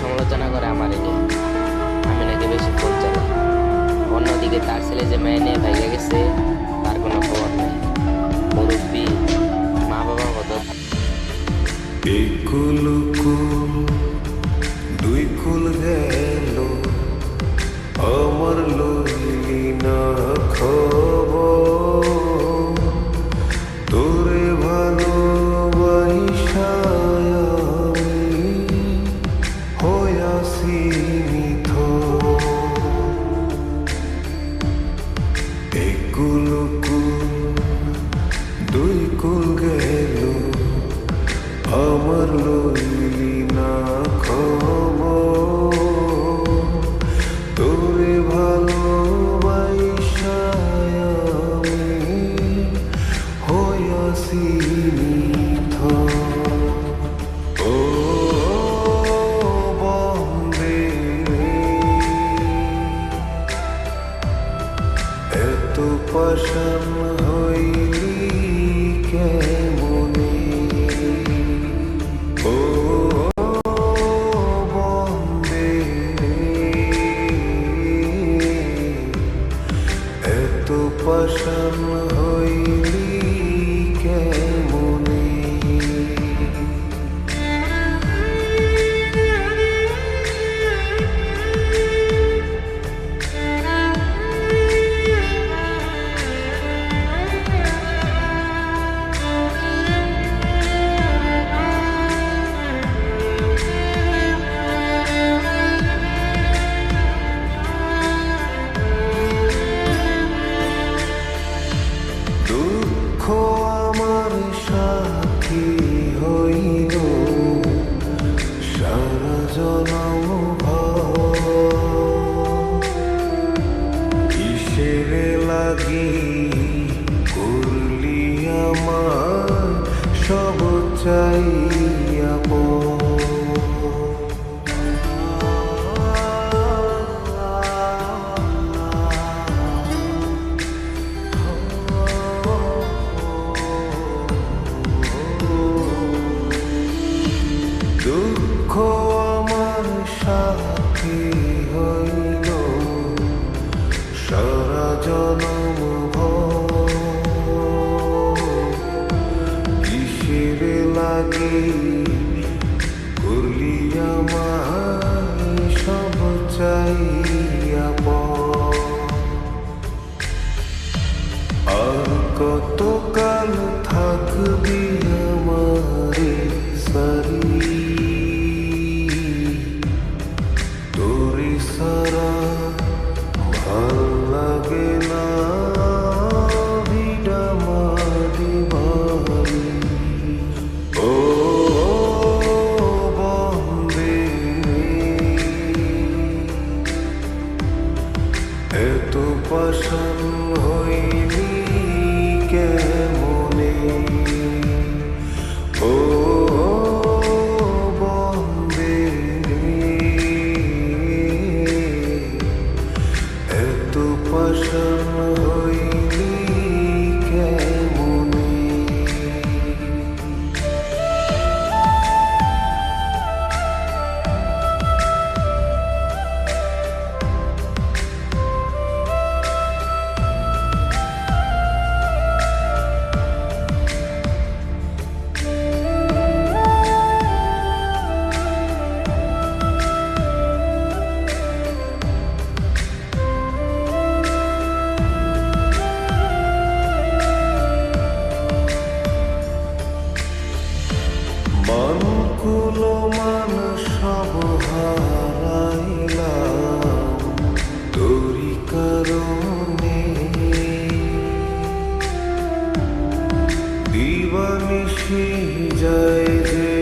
করে আমার নিয়ে আমি নাকি বেশি ফোন চালাই অন্যদিকে তার ছেলে যে মেয়ে নিয়ে ভেঙে গেছে, তার কোনো খবর নেই। মুরব্বী মা বাবা কত see me. chama লাগি করলি আমার সব চাইয়া দুঃখ আমার সাথী হইল সারা আর কতকাল থাকবি আমারে সব হারাইলাম তোরি কারণে দিবানিশি যায় যে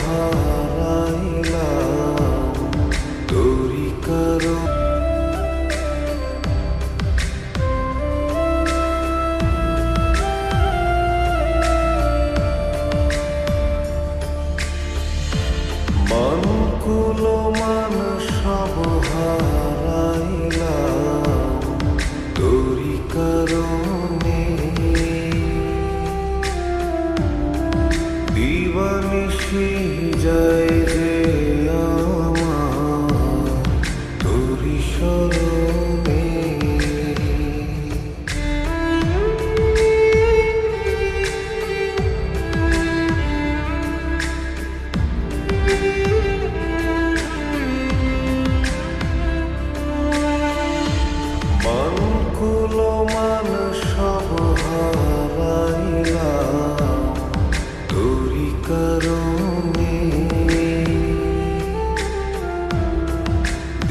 হারাইলাম তোরি কারও মন কুলো মান যায়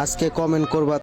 আজকে কমেন্ট করবা